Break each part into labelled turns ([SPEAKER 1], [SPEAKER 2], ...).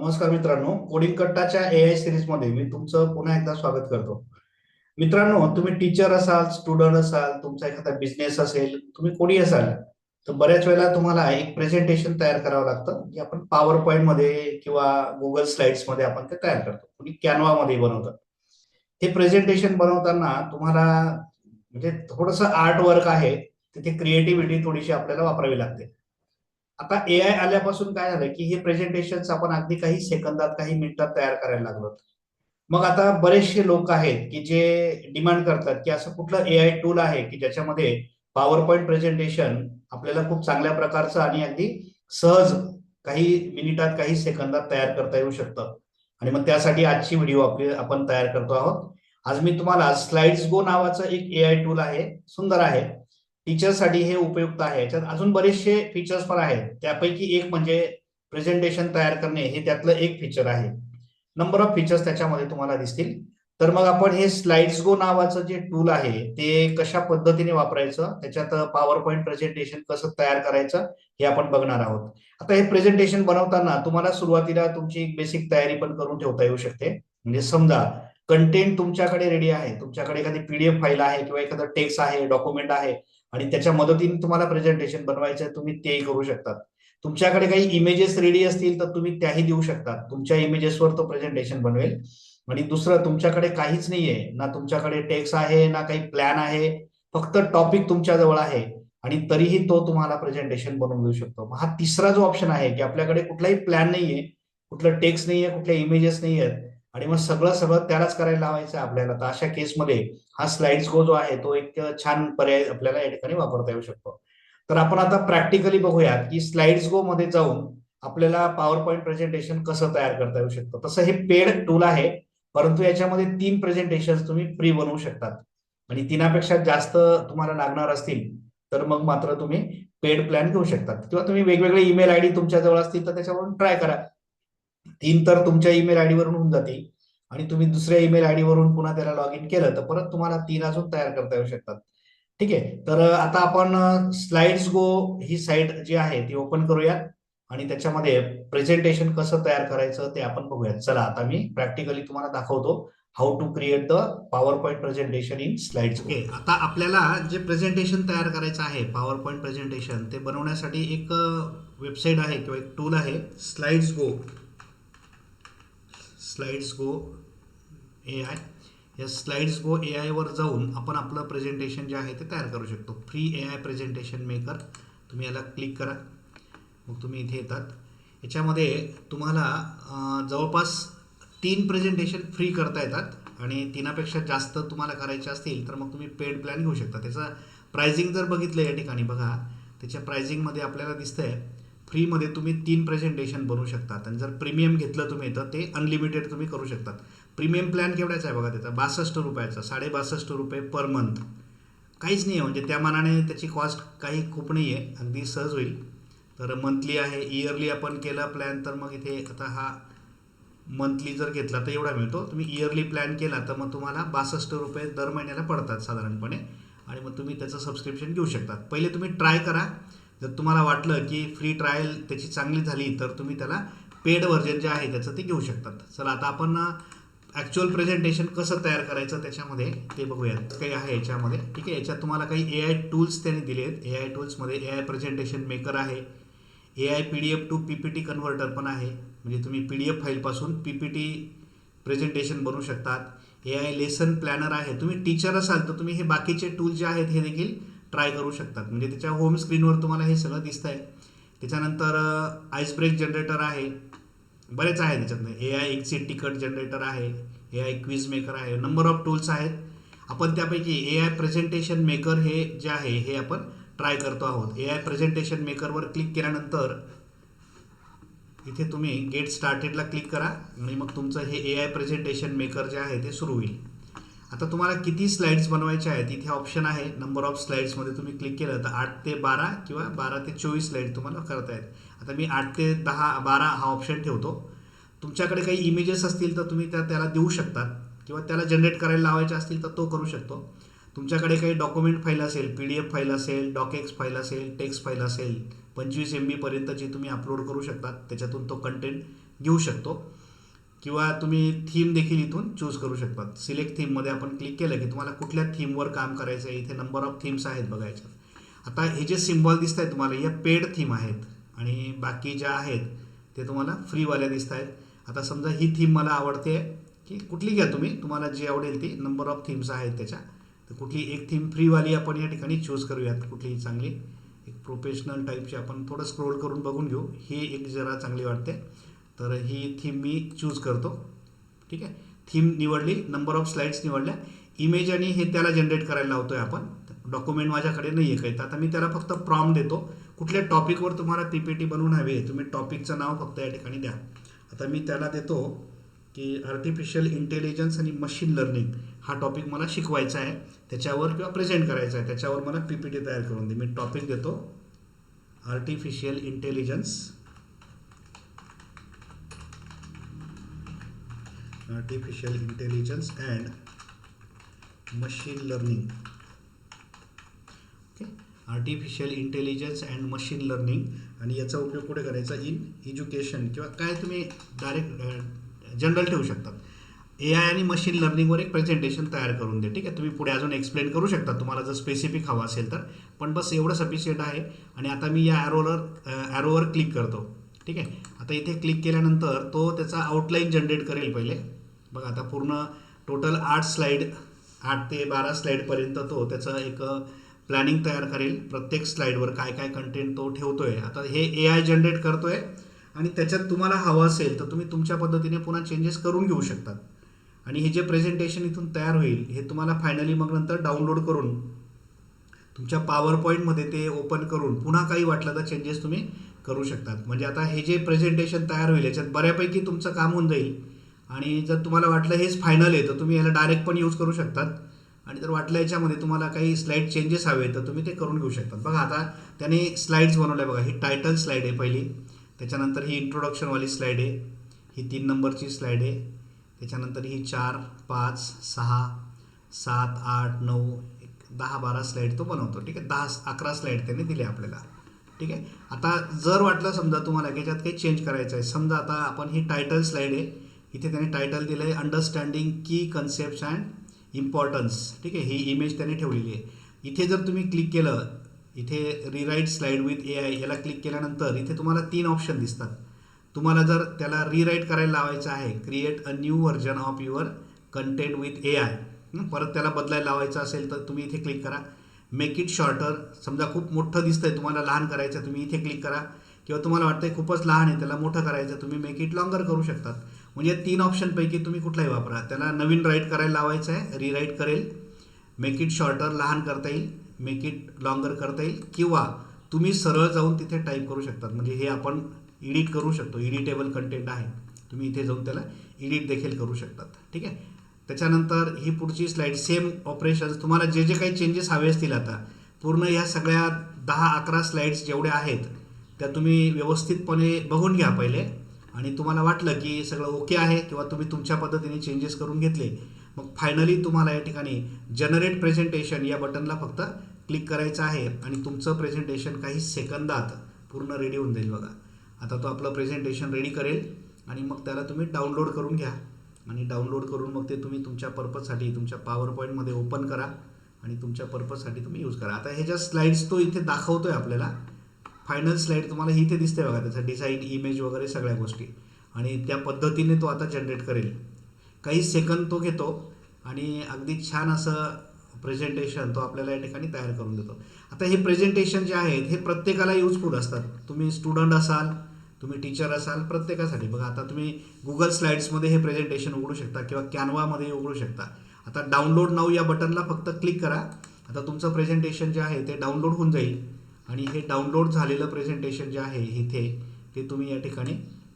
[SPEAKER 1] नमस्कार मित्रांनो. Coding कट्टाच्या A I सिरीजमध्ये मी तुमचं पुन्हा एकदा स्वागत करतो. मित्रांनो तुम्ही टीचर असाल स्टुडंट असाल तुमचा एखादा बिझनेस असेल तुम्ही कोणी असाल तर बऱ्याच वेळेला तुम्हाला एक प्रेझेंटेशन तयार करावं लागतं जे आपण पॉवर पॉईंटमध्ये किंवा गुगल स्लाइड्समध्ये आपण ते तयार करतो. कुणी कॅनवा मध्ये हे प्रेझेंटेशन बनवताना तुम्हाला म्हणजे थोडंसं आर्ट वर्क आहे तिथे क्रिएटिव्हिटी थोडीशी आपल्याला वापरावी लागते. आता ए आय आल्यापासून काय झालं की हे प्रेझेंटेशन आपण अगदी काही सेकंदात काही मिनिटात तयार करायला लागलो मग आता बरेचसे लोक आहेत की जे डिमांड करतात की असं कुठलं ए आय टूल आहे की ज्याच्यामध्ये पॉवर पॉईंट प्रेझेंटेशन आपल्याला खूप चांगल्या प्रकारचं आणि अगदी सहज काही मिनिटात काही सेकंदात तयार करता येऊ शकतं. आणि मग त्यासाठी आजची व्हिडिओ आपली आपण तयार करतो आहोत. आज मी तुम्हाला स्लाइड्स गो नावाचं एक ए आय टूल आहे सुंदर आहे. टीचरसाठी हे उपयुक्त आहे. याच्यात अजून बरेचसे फीचर्स पण आहेत. त्यापैकी एक म्हणजे प्रेझेंटेशन तयार करणे हे त्यातलं एक फीचर आहे. नंबर ऑफ फीचर्स त्याच्यामध्ये तुम्हाला दिसतील. तर मग आपण हे स्लाइड्स गो नावाचं जे टूल आहे ते कशा पद्धतीने वापरायचं? त्याच्यात पॉवर पॉईंट प्रेझेंटेशन कसं तयार करायचं? हे आपण बघणार आहोत. आता हे प्रेझेंटेशन बनवताना तुम्हाला सुरुवातीला तुमची एक बेसिक तयारी पण करून ठेवता येऊ शकते. म्हणजे समजा कंटेंट तुमच्याकडे रेडी आहे. तुमच्याकडे एखादी पीडीएफ फाईल आहे किंवा एखादं टेक्स्ट आहे डॉक्युमेंट आहे. आणि त्याच्या मदतीने तुम्हाला प्रेझेंटेशन बनवायचं आहे तुम्ही तेही करू शकतात. तुमच्याकडे काही इमेजेस रेडी असतील तर तुम्ही त्याही देऊ शकतात. तुमच्या इमेजेसवर तो प्रेझेंटेशन बनवेल. आणि दुसरं तुमच्याकडे काहीच नाहीये. ना तुमच्याकडे टेक्स्ट आहे ना काही प्लॅन आहे. फक्त टॉपिक तुमच्या जवळ आहे. आणि तरीही तो तुम्हाला प्रेझेंटेशन बनवून देऊ शकतो. हा तिसरा जो ऑप्शन आहे की आपल्याकडे कुठलाही प्लॅन नाहीये कुठलं टेक्स्ट नाहीये कुठल्या इमेजेस नाही आहेत आणि मग सगळं सगळं त्यालाच करायला लावायचं आपल्याला. तर अशा केसमध्ये हा स्लाइड्स गो जो आहे तो एक छान पर्याय आपल्याला या ठिकाणी वापरता येऊ शकतो. तर आपण आता प्रॅक्टिकली बघूयात की स्लाइड्स गो मध्ये जाऊन आपल्याला पॉवर पॉईंट प्रेझेंटेशन कसं तयार करता येऊ शकतं. तसं हे पेड टूल आहे परंतु याच्यामध्ये तीन प्रेझेंटेशन तुम्ही फ्री बनवू शकतात. आणि तीनापेक्षा जास्त तुम्हाला लागणार असतील तर मग मात्र तुम्ही पेड प्लॅन घेऊ शकतात. किंवा तुम्ही वेगवेगळे ईमेल आयडी तुमच्या जवळ असतील तर त्याच्यावरून ट्राय करा. तीन तर तुमच्या ईमेल आयडी वरून होऊन जातील. आणि तुम्ही दुसऱ्या ईमेल आयडी वरून पुन्हा त्याला लॉग इन केलं तर परत तुम्हाला तीन अजून तयार करता येऊ शकतात. ठीक आहे? तर आता आपण स्लाइड्स गो ही साईट जी आहे ती ओपन करूया आणि त्याच्यामध्ये प्रेझेंटेशन कसं तयार करायचं ते आपण बघूयात. चला आता मी प्रॅक्टिकली तुम्हाला दाखवतो how to create the power point presentation in slides okay आता आपल्याला जे प्रेझेंटेशन तयार करायचं आहे पॉवर पॉईंट प्रेझेंटेशन ते बनवण्यासाठी एक वेबसाईट आहे किंवा एक टूल आहे slides go slides go A I या स्लाइड्स गो ए आयवर जाऊन आपण आपलं प्रेझेंटेशन जे आहे ते तयार करू शकतो. Free A I presentation maker तुम्ही याला क्लिक करा. मग तुम्ही इथे येतात. याच्यामध्ये तुम्हाला जवळपास तीन प्रेझेंटेशन फ्री करता येतात आणि तीनापेक्षा जास्त तुम्हाला करायचे असतील तर मग तुम्ही पेड प्लॅन घेऊ शकता. त्याचा प्रायझिंग जर बघितलं या ठिकाणी बघा त्याच्या प्रायझिंगमध्ये आपल्याला दिसतं आहे फ्रीमध्ये तुम्ही तीन प्रेझेंटेशन बनवू शकतात. आणि जर प्रीमियम घेतलं तुम्ही तर ते अनलिमिटेड तुम्ही करू शकतात. प्रीमियम प्लॅन केवढ्याचा आहे बघा त्याचा? बासष्ट रुपयाचा साडे बासष्ट रुपये पर मंथ काहीच नाही आहे म्हणजे त्या मानाने त्याची कॉस्ट काही खूप नाही आहे अगदी सहज होईल. तर मंथली आहे इयरली आपण केला प्लॅन तर मग इथे आता हा मंथली जर घेतला तर एवढा मिळतो. तुम्ही इयरली प्लॅन केला तर मग तुम्हाला बासष्ट रुपये दर महिन्याला पडतात साधारणपणे. आणि मग तुम्ही त्याचं सबस्क्रिप्शन घेऊ शकतात. पहिले तुम्ही ट्राय करा. जर तुम्हाला वाटलं की फ्री ट्रायल त्याची चांगली झाली तर तुम्ही त्याला पेड व्हर्जन जे आहे त्याचं ते घेऊ शकतात. चला आता आपण ॲक्च्युअल प्रेझेंटेशन कसं तयार करायचं त्याच्यामध्ये ते बघूयात. काही आहे याच्यामध्ये. ठीक आहे याच्यात तुम्हाला काही ए आय टूल्स त्यांनी दिले आहेत. ए आय टूल्समध्ये ए आय प्रेझेंटेशन मेकर आहे. A I P D F to P P T converter पण आहे. म्हणजे तुम्ही पी डी एफ फाईलपासून पी पी टी प्रेझेंटेशन बनवू शकतात. ए आय लेसन प्लॅनर आहे. तुम्ही टीचर असाल तर तुम्ही हे बाकीचे टूल जे आहेत हे देखील ट्राय करू शकतात. म्हणजे त्याच्या होम स्क्रीनवर तुम्हाला हे सगळं दिसतं आहे त्याच्यानंतर आईस ब्रेक जनरेटर आहे. बरेच आहे त्याच्यातनं. A I exit ticket generator आहे. ए आय क्विज मेकर आहे. नंबर ऑफ टूल्स आहेत. आपण त्यापैकी ए आय प्रेझेंटेशन मेकर हे जे आहे हे आपण ट्राय करतो आहोत. ए आय प्रेझेंटेशन मेकरवर क्लिक केल्यानंतर इथे तुम्ही गेट स्टार्टेडला क्लिक करा. आणि मग तुमचं हे ए आय प्रेझेंटेशन मेकर जे आहे ते सुरू होईल. आता तुम्हाला किती स्लाइड्स बनवायच्या आहेत? इथे ऑप्शन आहे. नंबर ऑफ स्लाइड्समध्ये तुम्ही क्लिक केलं तर आठ ते बारा किंवा बारा ते चोवीस स्लाईड तुम्हाला करता येत आता मी आठ ते दहा बारा हा ऑप्शन ठेवतो. तुमच्याकडे काही इमेजेस असतील तर तुम्ही त्या त्याला देऊ शकतात. किंवा त्याला जनरेट करायला लावायचे असतील तर तो करू शकतो. तुमच्याकडे काही डॉक्युमेंट फाईल असेल पी डी एफ फाईल असेल डॉकेक्स फाईल असेल टेक्स्ट फाईल असेल पंचवीस एम बीपर्यंत जे तुम्ही अपलोड करू शकतात त्याच्यातून तो कंटेंट घेऊ शकतो. किंवा तुम्ही थीम देखील इथून चूज करू शकता सिलेक्ट थीममध्ये आपण क्लिक केलं की तुम्हाला कुठल्या थीमवर काम करायचं आहे इथे नंबर ऑफ थीम्स आहेत बघायच्या आता हे जे सिम्बॉल दिसत आहेत तुम्हाला या पेड थीम आहेत आणि बाकी ज्या आहेत ते तुम्हाला फ्रीवाल्या दिसत आहेत आता समजा ही थीम मला आवडते की कुठली घ्या तुम्ही तुम्हाला जी आवडेल ती नंबर ऑफ थीम्स आहेत त्याच्या. तर कुठली एक थीम फ्रीवाली आपण या ठिकाणी चूज करूयात कुठलीही चांगली. एक प्रोफेशनल टाईपची आपण थोडं स्क्रोल करून बघून घेऊ. ही एक जरा चांगली वाटते. तर ही थीम मी चूज करतो. ठीक आहे? थीम निवडली नंबर ऑफ स्लाइड्स निवडल्या. इमेज आणि हे त्याला जनरेट करायला लावतो आहे आपण. डॉक्युमेंट माझ्याकडे नाही आहे काही. तर आता मी त्याला फक्त प्रॉम देतो. कुठल्या टॉपिकवर तुम्हाला पी पी टी बनवून हवी आहे तुम्ही टॉपिकचं नाव फक्त या ठिकाणी द्या. आता मी त्याला देतो की आर्टिफिशियल इंटेलिजन्स आणि मशीन लर्निंग हा टॉपिक मला शिकवायचा आहे. त्याच्यावर किंवा प्रेझेंट करायचा आहे. त्याच्यावर मला पी पी टी तयार करून दे. मी टॉपिक देतो. Artificial intelligence artificial intelligence and machine learning okay artificial intelligence and machine learning आणि याचा उपयोग कुठे करायचा? इन एज्युकेशन किंवा काय तुम्ही डायरेक्ट जनरल ठेवू शकतात ए आय आणि मशीन लर्निंगवर एक प्रेझेंटेशन तयार करून दे ठीक आहे? तुम्ही पुढे अजून एक्सप्लेन करू शकता. तुम्हाला जर स्पेसिफिक हवं असेल तर. पण बस एवढं सफिशियंट आहे आणि आता मी या ॲरोवर ॲरोवर क्लिक करतो ठीक आहे? आता इथे क्लिक केल्यानंतर तो त्याचा आउटलाईन जनरेट करेल पहिले. बघा आता पूर्ण टोटल आठ स्लाईड आठ ते बारा स्लाईडपर्यंत तो त्याचं एक प्लॅनिंग तयार करेल. प्रत्येक स्लाईडवर काय काय कंटेंट तो ठेवतो आहे आता हे ए आय जनरेट करतो आहे आणि त्याच्यात तुम्हाला हवं असेल तर तुम्ही तुमच्या पद्धतीने पुन्हा चेंजेस करून घेऊ शकतात आणि हे जे प्रेझेंटेशन इथून तयार होईल हे तुम्हाला फायनली मग नंतर डाउनलोड करून तुमच्या पॉवर पॉईंटमध्ये ते ओपन करून पुन्हा काही वाटलं तर चेंजेस तुम्ही करू शकतात. म्हणजे आता हे जे प्रेझेंटेशन तयार होईल याच्यात बऱ्यापैकी तुमचं काम होऊन जाईल. आणि जर तुम्हाला वाटलं हेच फायनल आहे तर तुम्ही याला डायरेक्ट पण यूज करू शकतात. आणि जर वाटलं याच्यामध्ये तुम्हाला काही स्लाईड चेंजेस हवे तर तुम्ही ते करून घेऊ शकतात. बघा आता त्याने स्लाईड्स बनवल्या बघा. ही टायटल स्लाईड आहे पहिली. त्याच्यानंतर ही इंट्रोडक्शनवाली स्लाईड आहे. ही तीन नंबरची स्लाईड आहे. त्याच्यानंतर ही चार पाच सहा सात आठ नऊ एक दहा बारा स्लाईड तो बनवतो. ठीक आहे? दहा अकरा स्लाईड त्याने दिले आपल्याला. ठीक आहे? आता जर वाटलं समजा तुम्हाला याच्यात काही चेंज करायचं आहे समजा आता आपण ही टायटल स्लाईड आहे इथे त्याने टायटल दिलं आहे अंडरस्टँडिंग की कन्सेप्ट अँड इम्पॉर्टन्स ठीक आहे? ही इमेज त्याने ठेवलेली आहे. इथे जर तुम्ही क्लिक केलं इथे rewrite slide with A I याला क्लिक केल्यानंतर इथे तुम्हाला तीन ऑप्शन दिसतात. तुम्हाला जर त्याला रिराईट करायला लावायचं आहे create a new version of your content with A I परत त्याला बदलायला लावायचं असेल तर तुम्ही इथे क्लिक करा. मेक इट शॉर्टर समजा खूप मोठं दिसतंय तुम्हाला लहान करायचं तुम्ही इथे क्लिक करा. किंवा तुम्हाला वाटतंय खूपच लहान आहे त्याला मोठं करायचं तुम्ही मेक इट लॉंगर करू शकतात. म्हणजे तीन ऑप्शनपैकी तुम्ही कुठलाही वापरा. त्याला नवीन राईट करायला लावायचं आहे रिराईट करेल. मेक इट शॉर्टर लहान करता येईल. मेक इट लॉंगर करता येईल. किंवा तुम्ही सरळ जाऊन तिथे टाईप करू शकतात. म्हणजे हे आपण एडिट करू शकतो. एडिटेबल कंटेंट आहे. तुम्ही इथे जाऊन त्याला एडिट देखील करू शकतात. ठीक आहे? त्याच्यानंतर ही पुढची स्लाईड सेम ऑपरेशन्स तुम्हाला जे जे काही चेंजेस हवे असतील आता पूर्ण ह्या सगळ्या दहा अकरा स्लाईड्स जेवढ्या आहेत त्या तुम्ही व्यवस्थितपणे बघून घ्या पहिले. आणि तुम्हाला वाटलं की सगळं ओके आहे किंवा तुम्ही तुमच्या पद्धतीने चेंजेस करून घेतले मग फायनली तुम्हाला या ठिकाणी जनरेट प्रेझेंटेशन या बटनला फक्त क्लिक करायचं आहे आणि तुमचं प्रेझेंटेशन काही सेकंदात पूर्ण रेडी होऊन जाईल बघा. आता तो आपलं प्रेझेंटेशन रेडी करेल आणि मग त्याला तुम्ही डाउनलोड करून घ्या. आणि डाउनलोड करून मग ते तुम्ही तुमच्या पर्पजसाठी तुमच्या पॉवर पॉईंटमध्ये ओपन करा आणि तुमच्या पर्पजसाठी तुम्ही यूज करा. आता ह्याच्या स्लाईड्स तो इथे दाखवतो आहे आपल्याला फायनल स्लाईड तुम्हाला इथे दिसते बघा त्याचं डिझाईन इमेज वगैरे सगळ्या गोष्टी. आणि त्या पद्धतीने तो आता जनरेट करेल. काही सेकंद तो घेतो आणि अगदी छान असं प्रेझेंटेशन तो आपल्याला या ठिकाणी तयार करून देतो. आता हे प्रेझेंटेशन जे आहेत हे प्रत्येकाला युजफुल असतात. तुम्ही स्टुडंट असाल तुम्ही टीचर असाल प्रत्येकासाठी. बघा आता तुम्ही गुगल स्लाईड्समध्ये हे प्रेझेंटेशन उघडू शकता किंवा कॅनवामध्ये उघडू शकता. आता डाउनलोड नाऊ या बटनला फक्त क्लिक करा. आता तुमचं प्रेझेंटेशन जे आहे ते डाउनलोड होऊन जाईल. आणि हे डाउनलोड झालेलं प्रेझेंटेशन जे आहे इथे ते तुम्ही या ठिकाणी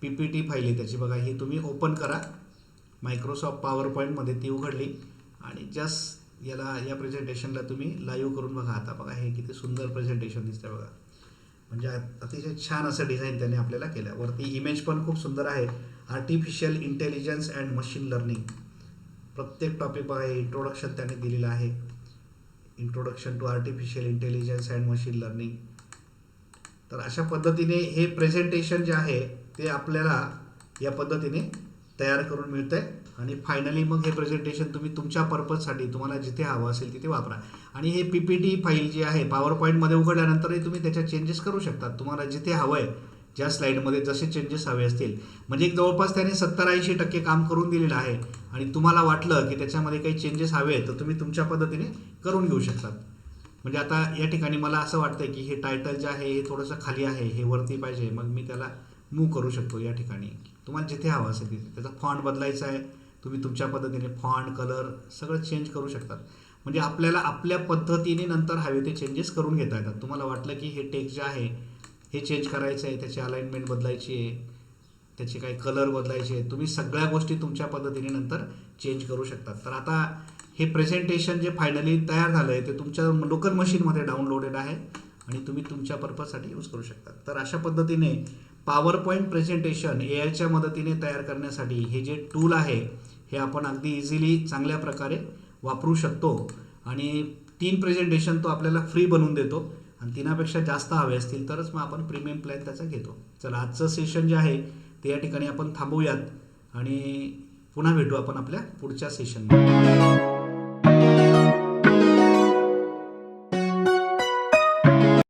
[SPEAKER 1] पी पी टी फाईल आहे त्याची. बघा ही तुम्ही ओपन करा. मायक्रोसॉफ्ट पॉवर पॉईंटमध्ये ती उघडली. आणि जस्ट याला या प्रेझेंटेशनला तुम्ही लाईव्ह करून बघा आता. बघा हे किती सुंदर प्रेझेंटेशन दिसतं बघा. म्हणजे अतिशय छान असं डिझाईन त्याने आपल्याला केलं. वरती इमेज पण खूप सुंदर आहे. Artificial intelligence and machine learning प्रत्येक टॉपिक बघा हे इंट्रोडक्शन त्याने दिलेलं आहे. Introduction to artificial intelligence and machine learning तर अशा पद्धतीने हे प्रेझेंटेशन जे आहे ते आपल्याला या पद्धतीने तयार करून मिळतं आहे आणि फायनली मग हे प्रेझेंटेशन तुम्ही तुमच्या पर्पजसाठी तुम्हाला जिथे हवं असेल तिथे वापरा. आणि हे पी पी टी फाईल जी आहे पॉवर पॉईंटमध्ये उघडल्यानंतरही तुम्ही त्याच्यात चेंजेस करू शकता. तुम्हाला जिथे हवं आहे ज्या स्लाईडमध्ये जसे चेंजेस हवे असतील. म्हणजे एक जवळपास त्याने सत्तर ऐंशी टक्के काम करून दिलेलं आहे. आणि तुम्हाला वाटलं की त्याच्यामध्ये काही चेंजेस हवे तर तुम्ही तुमच्या पद्धतीने करून घेऊ शकतात. म्हणजे आता या ठिकाणी मला असं वाटतं की हे टायटल जे आहे हे थोडंसं खाली आहे हे वरती पाहिजे मग मी त्याला मूव करू शकतो या ठिकाणी. तुम्हाला जिथे हवं असेल तिथे. त्याचा फॉन्ट बदलायचा आहे. तुम्ही तुमच्या पद्धतीने फॉन्ट कलर सगळं चेंज करू शकतात. म्हणजे आपल्याला आपल्या पद्धतीने नंतर हवे ते चेंजेस करून घेता येतात. तुम्हाला वाटलं की हे टेक्स्ट जे आहे हे चेंज करायचं आहे त्याची अलाइनमेंट बदलायची आहे त्याचे काही कलर बदलायचे आहेत. तुम्ही सगळ्या गोष्टी तुमच्या पद्धतीने नंतर चेंज करू शकतात. तर आता हे प्रेझेंटेशन जे फायनली तयार झालं आहे ते तुमच्या लोकल मशीनमध्ये डाउनलोडेड आहे आणि तुम्ही तुमच्या पर्पजसाठी यूज करू शकता तर अशा पद्धतीने पॉवर पॉईंट प्रेझेंटेशन ए आयच्या मदतीने तयार करण्यासाठी हे जे टूल आहे हे आपण अगदी इझिली चांगल्या प्रकारे वापरू शकतो. आणि तीन प्रेझेंटेशन तो आपल्याला फ्री बनवून देतो. आणि तिनापेक्षा जास्त हवे असतील तरच मग आपण प्रीमियम प्लॅन त्याचा घेतो. चला आजचं सेशन जे आहे ते या ठिकाणी आपण थांबवूयात आणि पुन्हा भेटू आपण आपल्या पुढच्या सेशनमध्ये